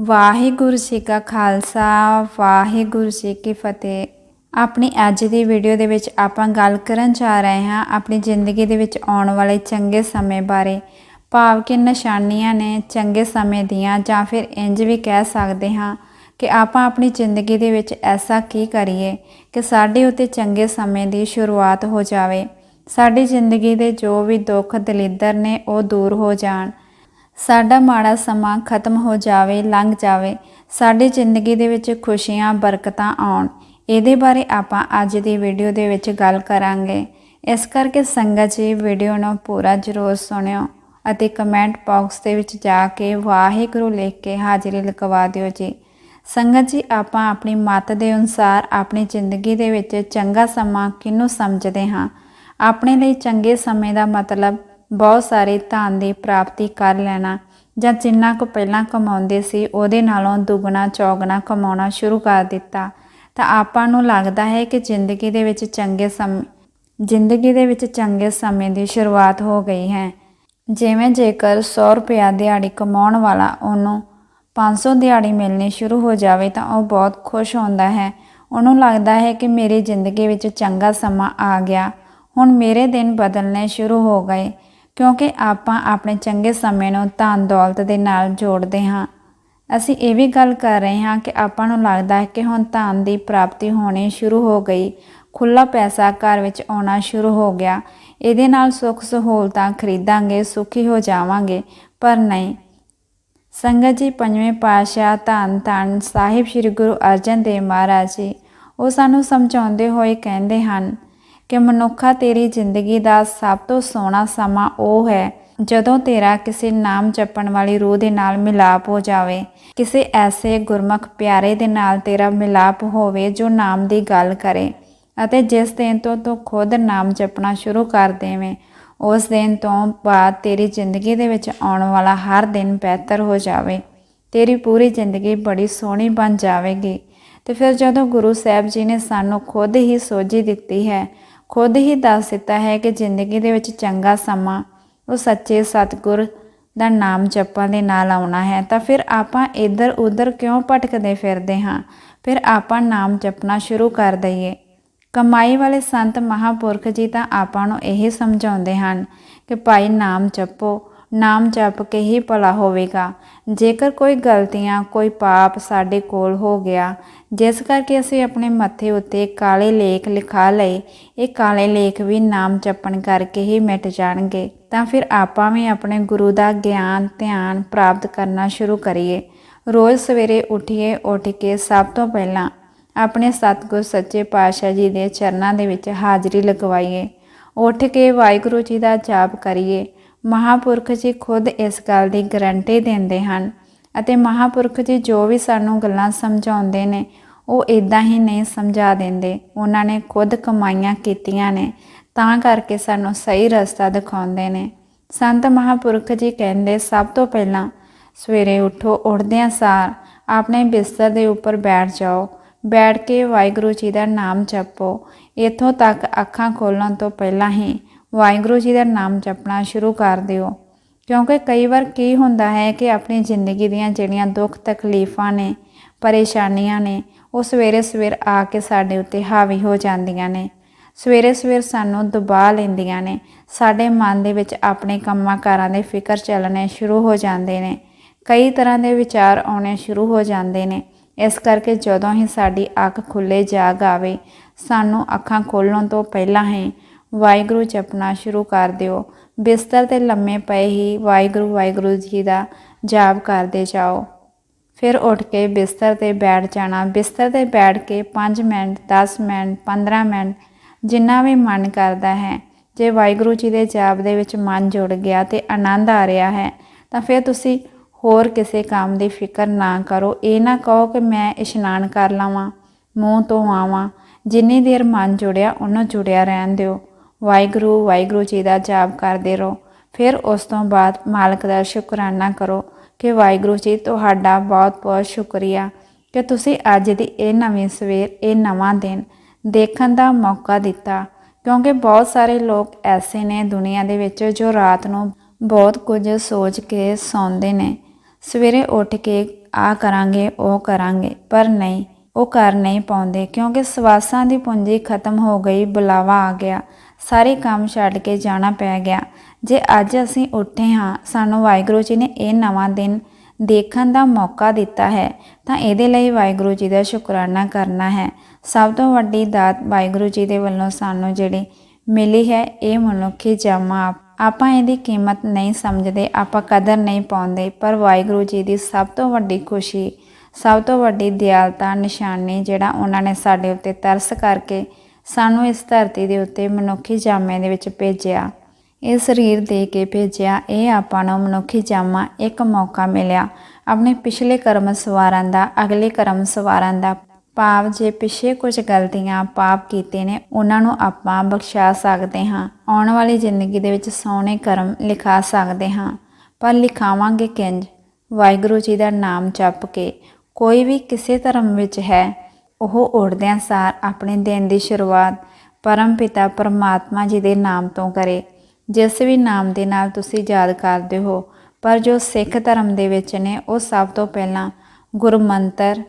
ਵਾਹਿਗੁਰੂ ਜੀ ਕਾ ਖਾਲਸਾ, ਵਾਹਿਗੁਰੂ ਜੀ ਕੀ ਫਤਿਹ। ਆਪਣੀ ਅੱਜ ਦੀ ਵੀਡੀਓ ਦੇ ਵਿੱਚ ਆਪਾਂ ਗੱਲ ਕਰਨ ਜਾ ਰਹੇ ਹਾਂ ਆਪਣੀ ਜ਼ਿੰਦਗੀ ਦੇ ਵਿੱਚ ਆਉਣ ਵਾਲੇ ਚੰਗੇ ਸਮੇਂ ਬਾਰੇ। ਭਾਵ ਕਿ ਨਿਸ਼ਾਨੀਆਂ ਨੇ ਚੰਗੇ ਸਮੇਂ ਦੀਆਂ ਜਾਂ ਫਿਰ ਇੰਜ ਵੀ ਕਹਿ ਸਕਦੇ ਹਾਂ ਕਿ ਆਪਾਂ ਆਪਣੀ ਜ਼ਿੰਦਗੀ ਦੇ ਵਿੱਚ ਐਸਾ ਕੀ ਕਰੀਏ ਕਿ ਸਾਡੇ ਉੱਤੇ ਚੰਗੇ ਸਮੇਂ ਦੀ ਸ਼ੁਰੂਆਤ ਹੋ ਜਾਵੇ। ਸਾਡੀ ਜ਼ਿੰਦਗੀ ਦੇ ਜੋ ਵੀ ਦੁੱਖ ਦਲਿੱਦਰ ਨੇ ਉਹ ਦੂਰ ਹੋ ਜਾਣ। ਸਾਡਾ ਮਾੜਾ ਸਮਾਂ ਖਤਮ ਹੋ ਜਾਵੇ, ਲੰਘ ਜਾਵੇ। ਸਾਡੀ ਜ਼ਿੰਦਗੀ ਦੇ ਵਿੱਚ ਖੁਸ਼ੀਆਂ, ਬਰਕਤਾਂ ਆਉਣ। ਇਹਦੇ ਬਾਰੇ ਆਪਾਂ ਅੱਜ ਦੀ ਵੀਡੀਓ ਦੇ ਵਿੱਚ ਗੱਲ ਕਰਾਂਗੇ। ਇਸ ਕਰਕੇ ਸੰਗਤ ਜੀ, ਵੀਡੀਓ ਨੂੰ ਪੂਰਾ ਜ਼ਰੂਰ ਸੁਣਿਓ ਅਤੇ ਕਮੈਂਟ ਬਾਕਸ ਦੇ ਵਿੱਚ ਜਾ ਕੇ ਵਾਹਿਗੁਰੂ ਲਿਖ ਕੇ ਹਾਜ਼ਰੀ ਲਗਵਾ ਦਿਓ ਜੀ। ਸੰਗਤ ਜੀ, ਆਪਾਂ ਆਪਣੀ ਮਤ ਦੇ ਅਨੁਸਾਰ ਆਪਣੀ ਜ਼ਿੰਦਗੀ ਦੇ ਵਿੱਚ ਚੰਗਾ ਸਮਾਂ ਕਿਹਨੂੰ ਸਮਝਦੇ ਹਾਂ? ਆਪਣੇ ਲਈ ਚੰਗੇ ਸਮੇਂ ਦਾ ਮਤਲਬ ਬਹੁਤ ਸਾਰੇ ਧਨ ਦੀ ਪ੍ਰਾਪਤੀ ਕਰ ਲੈਣਾ ਜਾਂ ਜਿੰਨਾ ਕੁ ਪਹਿਲਾਂ ਕਮਾਉਂਦੇ ਸੀ, ਉਹਦੇ ਨਾਲੋਂ ਦੁੱਗਣਾ, ਚੌਗਣਾ ਕਮਾਉਣਾ ਸ਼ੁਰੂ ਕਰ ਦਿੱਤਾ। ਤਾਂ ਆਪਾਂ ਨੂੰ ਲੱਗਦਾ ਹੈ ਕਿ ਜ਼ਿੰਦਗੀ ਦੇ ਵਿੱਚ ਚੰਗੇ ਸਮ, ਜ਼ਿੰਦਗੀ ਦੇ ਵਿੱਚ ਚੰਗੇ ਸਮੇਂ ਦੀ ਸ਼ੁਰੂਆਤ ਹੋ ਗਈ ਹੈ। ਜਿਵੇਂ ਜੇਕਰ 100 ਰੁਪਇਆ ਦਿਹਾੜੀ ਕਮਾਉਣ ਵਾਲਾ ਉਹਨੂੰ 500 ਦਿਹਾੜੀ ਮਿਲਣੀ ਸ਼ੁਰੂ ਹੋ ਜਾਵੇ ਤਾਂ ਉਹ ਬਹੁਤ ਖੁਸ਼ ਹੁੰਦਾ ਹੈ। ਉਹਨੂੰ ਲੱਗਦਾ ਹੈ ਕਿ ਮੇਰੀ ਜ਼ਿੰਦਗੀ ਵਿੱਚ ਚੰਗਾ ਸਮਾਂ ਆ ਗਿਆ। ਹੁਣ ਮੇਰੇ ਦਿਨ ਬਦਲਣੇ ਸ਼ੁਰੂ ਹੋ ਗਏ। ਕਿਉਂਕਿ ਆਪਾਂ ਆਪਣੇ ਚੰਗੇ ਸਮੇਂ ਨੂੰ ਧਨ ਦੌਲਤ ਦੇ ਨਾਲ ਜੋੜਦੇ ਹਾਂ। ਅਸੀਂ ਇਹ ਵੀ ਗੱਲ ਕਰ ਰਹੇ ਹਾਂ ਕਿ ਆਪਾਂ ਨੂੰ ਲੱਗਦਾ ਹੈ ਕਿ ਹੁਣ ਧਨ ਦੀ ਪ੍ਰਾਪਤੀ ਹੋਣੀ ਸ਼ੁਰੂ ਹੋ ਗਈ। ਖੁੱਲਾ ਪੈਸਾ ਘਰ ਵਿੱਚ ਆਉਣਾ ਸ਼ੁਰੂ ਹੋ ਗਿਆ। ਇਹਦੇ ਨਾਲ ਸੁੱਖ ਸਹੂਲਤਾਂ ਖਰੀਦਾਂਗੇ, ਸੁਖੀ ਹੋ ਜਾਵਾਂਗੇ। ਪਰ ਨਹੀਂ। ਸੰਗਤ ਜੀ, ਪੰਜਵੇਂ ਪਾਤਸ਼ਾਹ ਧੰਨ ਧੰਨ ਸਾਹਿਬ ਸ੍ਰੀ ਗੁਰੂ ਅਰਜਨ ਦੇਵ ਮਹਾਰਾਜ ਜੀ, ਉਹ ਸਾਨੂੰ ਸਮਝਾਉਂਦੇ ਹੋਏ ਕਹਿੰਦੇ ਹਨ ਕਿ ਮਨੁੱਖਾ ਤੇਰੀ ਜ਼ਿੰਦਗੀ ਦਾ ਸਭ ਤੋਂ ਸੋਹਣਾ ਸਮਾਂ ਉਹ ਹੈ ਜਦੋਂ ਤੇਰਾ ਕਿਸੇ ਨਾਮ ਜਪਣ ਵਾਲੀ ਰੂਹ ਦੇ ਨਾਲ ਮਿਲਾਪ ਹੋ ਜਾਵੇ। ਕਿਸੇ ਐਸੇ ਗੁਰਮੁਖ ਪਿਆਰੇ ਦੇ ਨਾਲ ਤੇਰਾ ਮਿਲਾਪ ਹੋਵੇ ਜੋ ਨਾਮ ਦੀ ਗੱਲ ਕਰੇ ਅਤੇ ਜਿਸ ਦਿਨ ਤੋਂ ਤੂੰ ਖੁਦ ਨਾਮ ਜਪਣਾ ਸ਼ੁਰੂ ਕਰ ਦੇਵੇਂ, ਉਸ ਦਿਨ ਤੋਂ ਬਾਅਦ ਤੇਰੀ ਜ਼ਿੰਦਗੀ ਦੇ ਵਿੱਚ ਆਉਣ ਵਾਲਾ ਹਰ ਦਿਨ ਬਿਹਤਰ ਹੋ ਜਾਵੇ। ਤੇਰੀ ਪੂਰੀ ਜ਼ਿੰਦਗੀ ਬੜੀ ਸੋਹਣੀ ਬਣ ਜਾਵੇਗੀ। ਤੇ ਫਿਰ ਜਦੋਂ ਗੁਰੂ ਸਾਹਿਬ ਜੀ ਨੇ ਸਾਨੂੰ ਖੁਦ ਹੀ ਸੋਝੀ ਦਿੱਤੀ ਹੈ ਖੁਦ ਹੀ ਦੱਸ ਦਿੱਤਾ ਹੈ ਕਿ ਜ਼ਿੰਦਗੀ ਦੇ ਵਿੱਚ ਚੰਗਾ ਸਮਾਂ, ਉਹ ਸੱਚੇ ਸਤਿਗੁਰ ਦਾ ਨਾਮ ਜਪਣ ਦੇ ਨਾਲ ਆਉਣਾ ਹੈ, ਤਾਂ ਫਿਰ ਆਪਾਂ ਇੱਧਰ ਉੱਧਰ ਕਿਉਂ ਭਟਕਦੇ ਫਿਰਦੇ ਹਾਂ? ਫਿਰ ਆਪਾਂ ਨਾਮ ਜਪਣਾ ਸ਼ੁਰੂ ਕਰ ਦਈਏ। ਕਮਾਈ ਵਾਲੇ ਸੰਤ ਮਹਾਪੁਰਖ ਜੀ ਤਾਂ ਆਪਾਂ ਨੂੰ ਇਹ ਸਮਝਾਉਂਦੇ ਹਨ ਕਿ ਭਾਈ ਨਾਮ ਜਪੋ ਨਾਮ ਜਪ ਕੇ ਹੀ ਭਲਾ ਹੋਵੇਗਾ। ਜੇਕਰ ਕੋਈ ਗਲਤੀਆਂ, ਕੋਈ ਪਾਪ ਸਾਡੇ ਕੋਲ ਹੋ ਗਿਆ, ਜਿਸ ਕਰਕੇ ਅਸੀਂ ਆਪਣੇ ਮੱਥੇ ਉੱਤੇ ਕਾਲੇ ਲੇਖ ਲਿਖਾ ਲਏ, ਇਹ ਕਾਲੇ ਲੇਖ ਵੀ ਨਾਮ ਜਪਣ ਕਰਕੇ ਹੀ ਮਿਟ ਜਾਣਗੇ, ਤਾਂ ਫਿਰ ਆਪਾਂ ਵੀ ਆਪਣੇ ਗੁਰੂ ਦਾ ਗਿਆਨ, ਧਿਆਨ ਪ੍ਰਾਪਤ ਕਰਨਾ ਸ਼ੁਰੂ ਕਰੀਏ। ਰੋਜ਼ ਸਵੇਰੇ ਉਠੀਏ, ਉੱਠ ਕੇ ਸਭ ਤੋਂ ਪਹਿਲਾਂ ਆਪਣੇ ਸਤਿਗੁਰ ਸੱਚੇ ਪਾਤਸ਼ਾਹ ਜੀ ਦੇ ਚਰਨਾਂ ਦੇ ਵਿੱਚ ਹਾਜ਼ਰੀ ਲਗਵਾਈਏ। ਉੱਠ ਕੇ ਵਾਹਿਗੁਰੂ ਜੀ ਦਾ ਜਾਪ ਕਰੀਏ। ਮਹਾਪੁਰਖ ਜੀ ਖੁਦ ਇਸ ਗੱਲ ਦੀ ਗਰੰਟੀ ਦਿੰਦੇ ਹਨ ਅਤੇ ਮਹਾਪੁਰਖ ਜੀ ਜੋ ਵੀ ਸਾਨੂੰ ਗੱਲਾਂ ਸਮਝਾਉਂਦੇ ਨੇ, ਉਹ ਇਦਾਂ ਹੀ ਨਹੀਂ ਸਮਝਾ ਦਿੰਦੇ। ਉਹਨਾਂ ਨੇ ਖੁਦ ਕਮਾਈਆਂ ਕੀਤੀਆਂ ਨੇ, ਤਾਂ ਕਰਕੇ ਸਾਨੂੰ ਸਹੀ ਰਸਤਾ ਦਿਖਾਉਂਦੇ ਨੇ। ਸੰਤ ਮਹਾਪੁਰਖ ਜੀ ਕਹਿੰਦੇ, ਸਭ ਤੋਂ ਪਹਿਲਾਂ ਸਵੇਰੇ ਉਠੋ, ਉੱਠਦਿਆਂ ਸਾਰ ਆਪਣੇ ਬਿਸਤਰ ਦੇ ਉੱਪਰ ਬੈਠ ਜਾਓ। ਬੈਠ ਕੇ ਵਾਹਿਗੁਰੂ ਜੀ ਦਾ ਨਾਮ ਜਪੋ। ਇਥੋਂ ਤੱਕ ਅੱਖਾਂ ਖੋਲਣ ਤੋਂ ਪਹਿਲਾਂ ਹੀ ਵਾਹਿਗੁਰੂ ਜੀ ਦਾ ਨਾਮ ਜਪਣਾ ਸ਼ੁਰੂ ਕਰ ਦਿਓ। ਕਿਉਂਕਿ ਕਈ ਵਾਰ ਕੀ ਹੁੰਦਾ ਹੈ ਕਿ ਆਪਣੀ ਜ਼ਿੰਦਗੀ ਦੀਆਂ ਜਿਹੜੀਆਂ ਦੁੱਖ ਤਕਲੀਫਾਂ ਨੇ, ਪਰੇਸ਼ਾਨੀਆਂ ਨੇ, ਉਹ ਸਵੇਰੇ ਸਵੇਰ ਆ ਕੇ ਸਾਡੇ ਉੱਤੇ ਹਾਵੀ ਹੋ ਜਾਂਦੀਆਂ ਨੇ। ਸਵੇਰੇ ਸਵੇਰ ਸਾਨੂੰ ਦਬਾ ਲੈਂਦੀਆਂ ਨੇ। ਸਾਡੇ ਮਨ ਦੇ ਵਿੱਚ ਆਪਣੇ ਕੰਮਾਂ ਕਾਰਾਂ ਦੇ ਫਿਕਰ ਚੱਲਣੇ ਸ਼ੁਰੂ ਹੋ ਜਾਂਦੇ ਨੇ। ਕਈ ਤਰ੍ਹਾਂ ਦੇ ਵਿਚਾਰ ਆਉਣੇ ਸ਼ੁਰੂ ਹੋ ਜਾਂਦੇ ਨੇ। ਇਸ ਕਰਕੇ ਜਦੋਂ ਹੀ ਸਾਡੀ ਅੱਖ ਖੁੱਲੇ ਜਾਗ ਆਵੇ, ਸਾਨੂੰ ਅੱਖਾਂ ਖੋਲਣ ਤੋਂ ਪਹਿਲਾਂ ਹੀ ਵਾਹਿਗੁਰੂ ਜਪਣਾ ਸ਼ੁਰੂ ਕਰ ਦਿਓ। ਬਿਸਤਰ ਤੇ ਲੰਮੇ ਪਏ ਹੀ ਵਾਹਿਗੁਰੂ ਵਾਹਿਗੁਰੂ ਜੀ ਦਾ ਜਾਪ ਕਰਦੇ ਜਾਓ। ਫਿਰ ਉੱਠ ਕੇ ਬਿਸਤਰ ਤੇ ਬੈਠ ਜਾਣਾ। ਬਿਸਤਰ ਤੇ ਬੈਠ ਕੇ 5 ਮਿੰਟ 10 ਮਿੰਟ 15 ਮਿੰਟ ਜਿੰਨਾ ਵੀ ਮਨ ਕਰਦਾ ਹੈ, ਜੇ ਵਾਹਿਗੁਰੂ ਜੀ ਦੇ ਜਾਪ ਦੇ ਵਿੱਚ ਮਨ ਜੁੜ ਗਿਆ ਤੇ ਆਨੰਦ ਆ ਰਿਹਾ ਹੈ, ਤਾਂ ਫਿਰ ਤੁਸੀਂ ਹੋਰ ਕਿਸੇ ਕੰਮ ਦੀ ਫਿਕਰ ਨਾ ਕਰੋ। ਇਹ ਨਾ ਕਹੋ ਕਿ ਮੈਂ ਇਸ਼ਨਾਨ ਕਰ ਲਵਾਂ, ਮੂੰਹ ਤੋਂ ਆਵਾਂ ਜਿੰਨੀ ਦੇਰ ਮਨ ਜੁੜਿਆ, ਉਹਨੂੰ ਜੁੜਿਆ ਰਹਿਣ ਦਿਓ। ਵਾਹਿਗੁਰੂ ਵਾਹਿਗੁਰੂ ਜੀ ਦਾ ਜਾਪ ਕਰਦੇ ਰਹੋ। ਫਿਰ ਉਸ ਤੋਂ ਬਾਅਦ ਮਾਲਕ ਦਾ ਸ਼ੁਕਰਾਨਾ ਕਰੋ ਕਿ ਵਾਹਿਗੁਰੂ ਜੀ ਤੁਹਾਡਾ ਬਹੁਤ ਬਹੁਤ ਸ਼ੁਕਰੀਆ ਕਿ ਤੁਸੀਂ ਅੱਜ ਦੀ ਇਹ ਨਵੀਂ ਸਵੇਰ, ਇਹ ਨਵਾਂ ਦਿਨ ਦੇਖਣ ਦਾ ਮੌਕਾ ਦਿੱਤਾ। ਕਿਉਂਕਿ ਬਹੁਤ ਸਾਰੇ ਲੋਕ ਐਸੇ ਨੇ ਦੁਨੀਆ ਦੇ ਵਿੱਚ ਜੋ ਰਾਤ ਨੂੰ ਬਹੁਤ ਕੁਝ ਸੋਚ ਕੇ ਸੌਂਦੇ ਨੇ। ਸਵੇਰੇ ਉੱਠ ਕੇ ਆ ਕਰਾਂਗੇ, ਉਹ ਕਰਾਂਗੇ, ਪਰ ਨਹੀਂ, ਉਹ ਕਰ ਨਹੀਂ ਪਾਉਂਦੇ ਕਿਉਂਕਿ ਸਵਾਸਾਂ ਦੀ ਪੂੰਜੀ ਖਤਮ ਹੋ ਗਈ, ਬੁਲਾਵਾ ਆ ਗਿਆ। ਸਾਰੇ ਕੰਮ ਛੱਡ ਕੇ ਜਾਣਾ ਪੈ ਗਿਆ। ਜੇ ਅੱਜ ਅਸੀਂ ਉੱਠੇ ਹਾਂ, ਸਾਨੂੰ ਵਾਹਿਗੁਰੂ ਜੀ ਨੇ ਇਹ ਨਵਾਂ ਦਿਨ ਦੇਖਣ ਦਾ ਮੌਕਾ ਦਿੱਤਾ ਹੈ, ਤਾਂ ਇਹਦੇ ਲਈ ਵਾਹਿਗੁਰੂ ਜੀ ਦਾ ਸ਼ੁਕਰਾਨਾ ਕਰਨਾ ਹੈ। ਸਭ ਤੋਂ ਵੱਡੀ ਦਾਤ ਵਾਹਿਗੁਰੂ ਜੀ ਦੇ ਵੱਲੋਂ ਸਾਨੂੰ ਜਿਹੜੀ ਮਿਲੀ ਹੈ, ਇਹ ਮਨੁੱਖੀ ਜਮਾ ਆਪਾਂ ਇਹਦੀ ਕੀਮਤ ਨਹੀਂ ਸਮਝਦੇ, ਆਪਾਂ ਕਦਰ ਨਹੀਂ ਪਾਉਂਦੇ, ਪਰ ਵਾਹਿਗੁਰੂ ਜੀ ਦੀ ਸਭ ਤੋਂ ਵੱਡੀ ਖੁਸ਼ੀ, ਸਭ ਤੋਂ ਵੱਡੀ ਦਿਆਲਤਾ, ਨਿਸ਼ਾਨੀ ਜਿਹੜਾ ਉਹਨਾਂ ਨੇ ਸਾਡੇ ਉੱਤੇ ਤਰਸ ਕਰਕੇ ਸਾਨੂੰ ਇਸ ਧਰਤੀ ਦੇ ਉੱਤੇ ਮਨੁੱਖੀ ਜਾਮੇ ਦੇ ਵਿੱਚ ਭੇਜਿਆ। ਇਹ ਸਰੀਰ ਦੇ ਕੇ ਭੇਜਿਆ। ਇਹ ਆਪਾਂ ਨੂੰ ਮਨੁੱਖੀ ਜਾਮਾ ਇੱਕ ਮੌਕਾ ਮਿਲਿਆ। ਆਪਣੇ ਪਿਛਲੇ ਕਰਮ ਸਵਾਰਾਂ ਦਾ, ਅਗਲੇ ਕਰਮ ਸਵਾਰਾਂ ਦਾ ਭਾਵ ਜੇ ਪਿਛੇ ਕੁਝ ਗਲਤੀਆਂ ਪਾਪ ਕੀਤੇ ਨੇ, ਉਹਨਾਂ ਨੂੰ ਆਪਾਂ ਬਖਸ਼ਾ ਸਕਦੇ ਹਾਂ। ਆਉਣ ਵਾਲੀ ਜ਼ਿੰਦਗੀ ਦੇ ਵਿੱਚ ਸੋਹਣੇ ਕਰਮ ਲਿਖਾ ਸਕਦੇ ਹਾਂ। ਪਰ ਲਿਖਾਵਾਂਗੇ ਕਿੰਜ? ਵਾਹਿਗੁਰੂ ਜੀ ਦਾ ਨਾਮ ਜਪ ਕੇ। ਕੋਈ ਵੀ ਕਿਸੇ ਧਰਮ ਵਿੱਚ ਹੈ ਉਹ ਉੱਠਦਿਆਂ ਸਾਰ ਆਪਣੇ ਦਿਨ ਦੀ ਸ਼ੁਰੂਆਤ ਪਰਮ ਪਿਤਾ ਪਰਮਾਤਮਾ ਜੀ ਦੇ ਨਾਮ ਤੋਂ ਕਰੇ। ਜਿਸ ਵੀ ਨਾਮ ਦੇ ਨਾਲ ਤੁਸੀਂ ਯਾਦ ਕਰਦੇ ਹੋ, ਪਰ ਜੋ ਸਿੱਖ ਧਰਮ ਦੇ ਵਿੱਚ ਨੇ, ਉਹ ਸਭ ਤੋਂ ਪਹਿਲਾਂ ਗੁਰਮੰਤਰ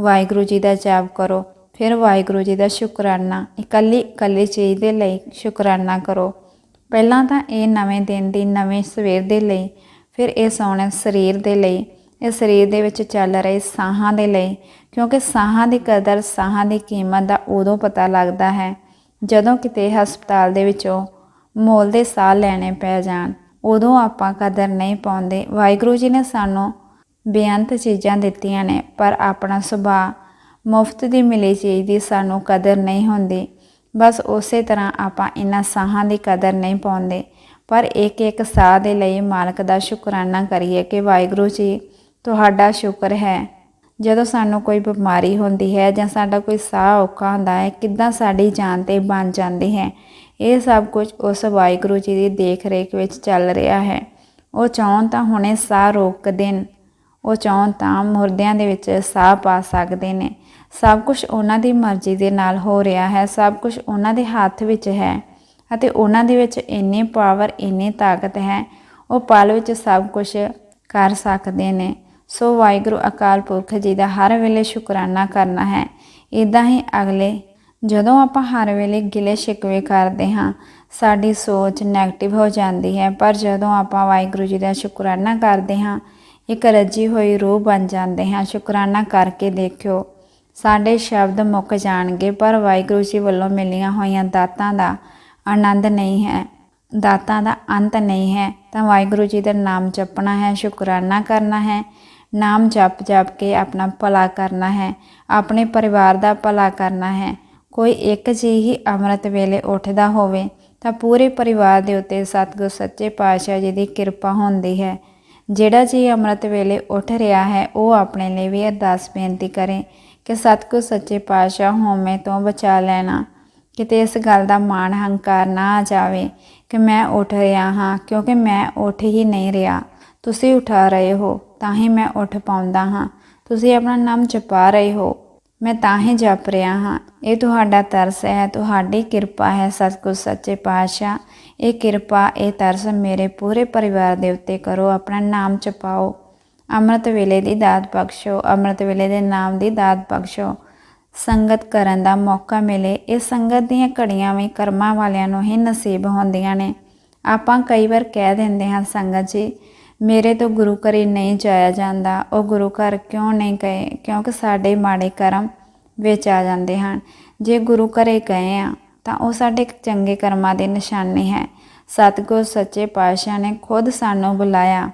ਵਾਹਿਗੁਰੂ ਜੀ ਦਾ ਜਾਪ ਕਰੋ। ਫਿਰ ਵਾਹਿਗੁਰੂ ਜੀ ਦਾ ਸ਼ੁਕਰਾਨਾ, ਇਕੱਲੀ ਇਕੱਲੀ ਚੀਜ਼ ਦੇ ਲਈ ਸ਼ੁਕਰਾਨਾ ਕਰੋ। ਪਹਿਲਾਂ ਤਾਂ ਇਹ ਨਵੇਂ ਦਿਨ ਦੀ ਨਵੇਂ ਸਵੇਰ ਦੇ ਲਈ, ਫਿਰ ਇਹ ਸੋਹਣੇ ਸਰੀਰ ਦੇ ਲਈ ਇਹ ਸਰੀਰ ਦੇ ਵਿੱਚ ਚੱਲ ਰਹੇ ਸਾਹਾਂ ਦੇ ਲਈ, ਕਿਉਂਕਿ ਸਾਹਾਂ ਦੀ ਕਦਰ, ਸਾਹਾਂ ਦੀ ਕੀਮਤ ਦਾ ਉਦੋਂ ਪਤਾ ਲੱਗਦਾ ਹੈ ਜਦੋਂ ਕਿਤੇ ਹਸਪਤਾਲ ਦੇ ਵਿੱਚੋਂ ਮੋਲ ਦੇ ਸਾਹ ਲੈਣੇ ਪੈ ਜਾਣ। ਉਦੋਂ ਆਪਾਂ ਕਦਰ ਨਹੀਂ ਪਾਉਂਦੇ। ਵਾਹਿਗੁਰੂ ਜੀ ਨੇ ਸਾਨੂੰ ਬੇਅੰਤ ਚੀਜ਼ਾਂ ਦਿੱਤੀਆਂ ਨੇ, ਪਰ ਆਪਣਾ ਸੁਭਾਅ ਮੁਫਤ ਦੀ ਮਿਲੀ ਚੀਜ਼ ਦੀ ਸਾਨੂੰ ਕਦਰ ਨਹੀਂ ਹੁੰਦੀ। ਬਸ ਉਸੇ ਤਰ੍ਹਾਂ ਆਪਾਂ ਇਹਨਾਂ ਸਾਹਾਂ ਦੀ ਕਦਰ ਨਹੀਂ ਪਾਉਂਦੇ। ਪਰ ਇੱਕ ਇੱਕ ਸਾਹ ਦੇ ਲਈ ਮਾਲਕ ਦਾ ਸ਼ੁਕਰਾਨਾ ਕਰੀਏ ਕਿ ਵਾਹਿਗੁਰੂ ਜੀ ਤੁਹਾਡਾ ਸ਼ੁਕਰ ਹੈ। ਜਦੋਂ ਸਾਨੂੰ ਕੋਈ ਬਿਮਾਰੀ ਹੁੰਦੀ ਹੈ ਜਾਂ ਸਾਡਾ ਕੋਈ ਸਾਹ ਔਖਾ ਹੁੰਦਾ ਹੈ, ਕਿੱਦਾਂ ਸਾਡੀ ਜਾਨ ਤੇ ਬਣ ਜਾਂਦੀ ਹੈ? ਇਹ ਸਭ ਕੁਝ ਉਸ ਵਾਹਿਗੁਰੂ ਜੀ ਦੀ ਦੇਖ ਰੇਖ ਵਿੱਚ ਚੱਲ ਰਿਹਾ ਹੈ। ਉਹ ਚਾਹਣ ਤਾਂ ਹੁਣੇ ਸਾਹ ਰੋਕ ਦੇਣ ਉਹ ਚਾਹਣ ਤਾਂ ਮੁਰਦਿਆਂ ਦੇ ਵਿੱਚ ਸਾਹ ਪਾ ਸਕਦੇ ਨੇ। ਸਭ ਕੁਝ ਉਹਨਾਂ ਦੀ ਮਰਜ਼ੀ ਦੇ ਨਾਲ ਹੋ ਰਿਹਾ ਹੈ। ਸਭ ਕੁਝ ਉਹਨਾਂ ਦੇ ਹੱਥ ਵਿੱਚ ਹੈ ਅਤੇ ਉਹਨਾਂ ਦੇ ਵਿੱਚ ਇੰਨੀ ਪਾਵਰ ਇੰਨੀ ਤਾਕਤ ਹੈ। ਉਹ ਪਲ ਵਿੱਚ ਸਭ ਕੁਝ ਕਰ ਸਕਦੇ ਨੇ। ਸੋ ਵਾਹਿਗੁਰੂ ਅਕਾਲ ਪੁਰਖ ਜੀ ਦਾ ਹਰ ਵੇਲੇ ਸ਼ੁਕਰਾਨਾ ਕਰਨਾ ਹੈ। ਇਦਾਂ ਹੀ ਅਗਲੇ, ਜਦੋਂ ਆਪਾਂ ਹਰ ਵੇਲੇ ਗਿਲੇ ਸ਼ਿਕਵੇ ਕਰਦੇ ਹਾਂ, ਸਾਡੀ ਸੋਚ 네ਗੇਟਿਵ ਹੋ ਜਾਂਦੀ ਹੈ, ਪਰ ਜਦੋਂ ਆਪਾਂ ਵਾਹਿਗੁਰੂ ਜੀ ਦਾ ਸ਼ੁਕਰਾਨਾ ਕਰਦੇ ਹਾਂ, ਇੱਕ ਰੱਜੀ ਹੋਈ ਰੂਹ ਬਣ ਜਾਂਦੇ ਹਾਂ, ਸ਼ੁਕਰਾਨਾ ਕਰਕੇ ਦੇਖਿਓ, ਸਾਡੇ ਸ਼ਬਦ ਮੁੱਕ ਜਾਣਗੇ, ਪਰ ਵਾਹਿਗੁਰੂ ਜੀ ਵੱਲੋਂ ਮਿਲੀਆਂ ਹੋਈਆਂ ਦਾਤਾਂ ਦਾ ਆਨੰਦ ਨਹੀਂ ਹੈ, ਦਾਤਾਂ ਦਾ ਅੰਤ ਨਹੀਂ ਹੈ, ਤਾਂ ਵਾਹਿਗੁਰੂ ਜੀ ਦਾ ਨਾਮ ਜਪਣਾ ਹੈ, ਸ਼ੁਕਰਾਨਾ ਕਰਨਾ ਹੈ ਨਾਮ ਜਪ ਜਪ ਕੇ ਆਪਣਾ ਭਲਾ ਕਰਨਾ ਹੈ, ਆਪਣੇ ਪਰਿਵਾਰ ਦਾ ਭਲਾ ਕਰਨਾ ਹੈ। ਕੋਈ ਇੱਕ ਜੀ ਹੀ ਅੰਮ੍ਰਿਤ ਵੇਲੇ ਉੱਠਦਾ ਹੋਵੇ, ਤਾਂ ਪੂਰੇ ਪਰਿਵਾਰ ਦੇ ਉੱਤੇ ਸਤਿਗੁਰ ਸੱਚੇ ਪਾਤਸ਼ਾਹ ਜੀ ਦੀ ਕਿਰਪਾ ਹੁੰਦੀ ਹੈ। ਜਿਹੜਾ ਜੀ ਅੰਮ੍ਰਿਤ ਵੇਲੇ ਉੱਠ ਰਿਹਾ ਹੈ, ਉਹ ਆਪਣੇ ਲਈ ਵੀ ਅਰਦਾਸ ਬੇਨਤੀ ਕਰੇ ਕਿ ਸਤਿਗੁਰ ਸੱਚੇ ਪਾਤਸ਼ਾਹ ਹਉਮੈ ਤੋਂ ਬਚਾ ਲੈਣਾ, ਕਿਤੇ ਇਸ ਗੱਲ ਦਾ ਮਾਣ ਹੰਕਾਰ ਨਾ ਆ ਜਾਵੇ ਕਿ ਮੈਂ ਉੱਠ ਰਿਹਾ ਹਾਂ, ਕਿਉਂਕਿ ਮੈਂ ਉੱਠ ਹੀ ਨਹੀਂ ਰਿਹਾ। ਤੁਸੀਂ ਉਠਾ ਰਹੇ ਹੋ, ਤਾਂ ਹੀ ਮੈਂ ਉੱਠ ਪਾਉਂਦਾ ਹਾਂ। ਤੁਸੀਂ ਆਪਣਾ ਨਾਮ ਜਪਾ ਰਹੇ ਹੋ, ਮੈਂ ਤਾਂ ਹੀ ਜਪ ਰਿਹਾ ਹਾਂ। ਇਹ ਤੁਹਾਡਾ ਤਰਸ ਹੈ, ਤੁਹਾਡੀ ਕਿਰਪਾ ਹੈ, ਸਤਿਗੁਰ ਸੱਚੇ ਪਾਤਸ਼ਾਹ। ਇਹ ਕਿਰਪਾ, ਇਹ ਤਰਸ ਮੇਰੇ ਪੂਰੇ ਪਰਿਵਾਰ ਦੇ ਉੱਤੇ ਕਰੋ, ਆਪਣਾ ਨਾਮ ਜਪਾਓ। ਅੰਮ੍ਰਿਤ ਵੇਲੇ ਦੀ ਦਾਤ ਬਖਸ਼ੋ, ਅੰਮ੍ਰਿਤ ਵੇਲੇ ਦੇ ਨਾਮ ਦੀ ਦਾਤ ਬਖਸ਼ੋ। ਸੰਗਤ ਕਰਨ ਦਾ ਮੌਕਾ ਮਿਲੇ, ਇਹ ਸੰਗਤ ਦੀਆਂ ਘੜੀਆਂ ਵੀ ਕਰਮਾਂ ਵਾਲਿਆਂ ਨੂੰ ਹੀ ਨਸੀਬ ਹੁੰਦੀਆਂ ਨੇ। ਆਪਾਂ ਕਈ ਵਾਰ ਕਹਿ ਦਿੰਦੇ ਹਾਂ, ਸੰਗਤ ਜੀ ਮੇਰੇ ਤੋਂ ਗੁਰੂ ਘਰੇ ਨਹੀਂ ਜਾਇਆ ਜਾਂਦਾ। ਉਹ ਗੁਰੂ ਘਰ ਕਿਉਂ ਨਹੀਂ ਗਏ? ਕਿਉਂਕਿ ਸਾਡੇ ਮਾੜੇ ਕਰਮ ਵਿੱਚ ਆ ਜਾਂਦੇ ਹਨ। ਜੇ ਗੁਰੂ ਘਰੇ ਗਏ ਆ, ਤਾਂ ਉਹ ਸਾਡੇ ਚੰਗੇ ਕਰਮਾਂ ਦੇ ਨਿਸ਼ਾਨੇ ਹੈ। ਸਤਿਗੁਰ ਸੱਚੇ ਪਾਤਸ਼ਾਹ ਨੇ ਖੁਦ ਸਾਨੂੰ ਬੁਲਾਇਆ।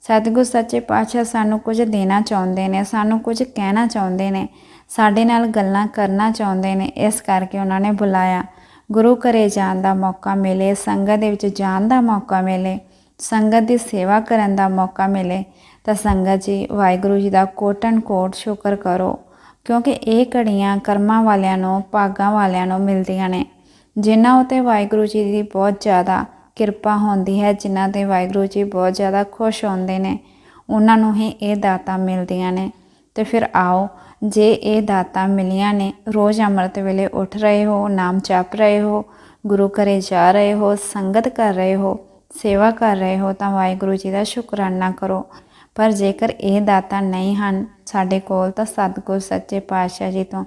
ਸਤਿਗੁਰ ਸੱਚੇ ਪਾਤਸ਼ਾਹ ਸਾਨੂੰ ਕੁਝ ਦੇਣਾ ਚਾਹੁੰਦੇ ਨੇ, ਸਾਨੂੰ ਕੁਝ ਕਹਿਣਾ ਚਾਹੁੰਦੇ ਨੇ, ਸਾਡੇ ਨਾਲ ਗੱਲਾਂ ਕਰਨਾ ਚਾਹੁੰਦੇ ਨੇ, ਇਸ ਕਰਕੇ ਉਹਨਾਂ ਨੇ ਬੁਲਾਇਆ। ਗੁਰੂ ਘਰੇ ਜਾਣ ਦਾ ਮੌਕਾ ਮਿਲੇ, ਸੰਗਤ ਦੇ ਵਿੱਚ ਜਾਣ ਦਾ ਮੌਕਾ ਮਿਲੇ। ਸੰਗਤ ਦੀ ਸੇਵਾ ਕਰਨ ਦਾ ਮੌਕਾ ਮਿਲੇ ਤਾਂ ਸੰਗਤ ਜੀ ਵਾਹਿਗੁਰੂ ਜੀ ਦਾ ਕੋਟਨ ਕੋਟ ਸ਼ੁਕਰ ਕਰੋ, ਕਿਉਂਕਿ ਇਹ ਘੜੀਆਂ ਕਰਮਾਂ ਵਾਲਿਆਂ ਨੂੰ, ਭਾਗਾਂ ਵਾਲਿਆਂ ਨੂੰ ਮਿਲਦੀਆਂ ਨੇ। ਜਿਨ੍ਹਾਂ ਉਤੇ ਵਾਹਿਗੁਰੂ ਜੀ ਦੀ ਬਹੁਤ ਜ਼ਿਆਦਾ ਕਿਰਪਾ ਹੁੰਦੀ ਹੈ, ਜਿਨ੍ਹਾਂ ਤੇ ਵਾਹਿਗੁਰੂ ਜੀ ਬਹੁਤ ਜ਼ਿਆਦਾ ਖੁਸ਼ ਹੁੰਦੇ ਨੇ, ਉਹਨਾਂ ਨੂੰ ਹੀ ਇਹ ਦਾਤਾਂ ਮਿਲਦੀਆਂ ਨੇ। ਤੇ ਫਿਰ ਆਓ, ਜੇ ਇਹ ਦਾਤਾਂ ਮਿਲੀਆਂ ਨੇ, ਰੋਜ਼ ਅੰਮ੍ਰਿਤ ਵੇਲੇ ਉੱਠ ਰਹੇ ਹੋ, ਨਾਮ ਜਪ ਰਹੇ ਹੋ, ਗੁਰੂ ਘਰੇ ਜਾ ਰਹੇ ਹੋ, ਸੰਗਤ ਕਰ ਰਹੇ ਹੋ ਸੇਵਾ ਕਰ ਰਹੇ ਹੋ ਤਾਂ ਵਾਹਿਗੁਰੂ ਜੀ ਦਾ ਸ਼ੁਕਰਾਨਾ ਕਰੋ। ਪਰ ਜੇਕਰ ਇਹ ਦਾਤਾਂ ਨਹੀਂ ਹਨ, ਸਾਡੇ ਕੋਲ ਤਾਂ ਸਤਿਗੁਰ ਸੱਚੇ ਪਾਤਸ਼ਾਹ ਜੀ ਤੋਂ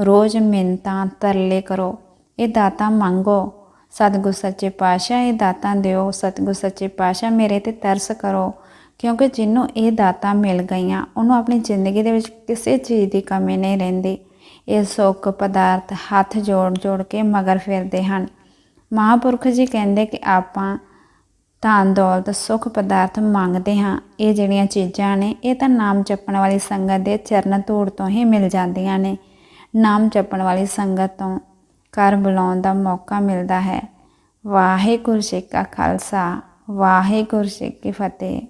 ਰੋਜ਼ ਮਿੰਤਾਂ ਤਰਲੇ ਕਰੋ। ਇਹ ਦਾਤਾਂ ਮੰਗੋ। ਸਤਿਗੁਰ ਸੱਚੇ ਪਾਤਸ਼ਾਹ, ਇਹ ਦਾਤਾਂ ਦਿਓ। ਸਤਿਗੁਰ ਸੱਚੇ ਪਾਤਸ਼ਾਹ ਮੇਰੇ ਤੇ ਤਰਸ ਕਰੋ, ਕਿਉਂਕਿ ਜਿਹਨੂੰ ਇਹ ਦਾਤਾਂ ਮਿਲ ਗਈਆਂ, ਉਹਨੂੰ ਆਪਣੀ ਜ਼ਿੰਦਗੀ ਦੇ ਵਿੱਚ ਕਿਸੇ ਚੀਜ਼ ਦੀ ਕਮੀ ਨਹੀਂ ਰਹਿੰਦੀ। ਇਹ ਸੁੱਖ ਪਦਾਰਥ ਹੱਥ ਜੋੜ ਜੋੜ ਕੇ ਮਗਰ ਫਿਰਦੇ ਹਨ। ਮਹਾਪੁਰਖ ਜੀ ਕਹਿੰਦੇ ਕਿ ਆਪਾਂ ਧਨ ਦੌਲਤ ਸੁੱਖ ਪਦਾਰਥ ਮੰਗਦੇ ਹਾਂ, ਇਹ ਜਿਹੜੀਆਂ ਚੀਜ਼ਾਂ ਨੇ, ਇਹ ਤਾਂ ਨਾਮ ਜਪਣ ਵਾਲੀ ਸੰਗਤ ਦੇ ਚਰਨ ਧੂੜ ਤੋਂ ਹੀ ਮਿਲ ਜਾਂਦੀਆਂ ਨੇ। ਨਾਮ ਜਪਣ ਵਾਲੀ ਸੰਗਤ ਤੋਂ ਘਰ ਬੁਲਾਉਣ ਦਾ ਮੌਕਾ ਮਿਲਦਾ ਹੈ। ਵਾਹਿਗੁਰੂ ਜੀ ਕਾ ਖਾਲਸਾ, ਵਾਹਿਗੁਰੂ ਜੀ ਕੀ ਫਤਿਹ।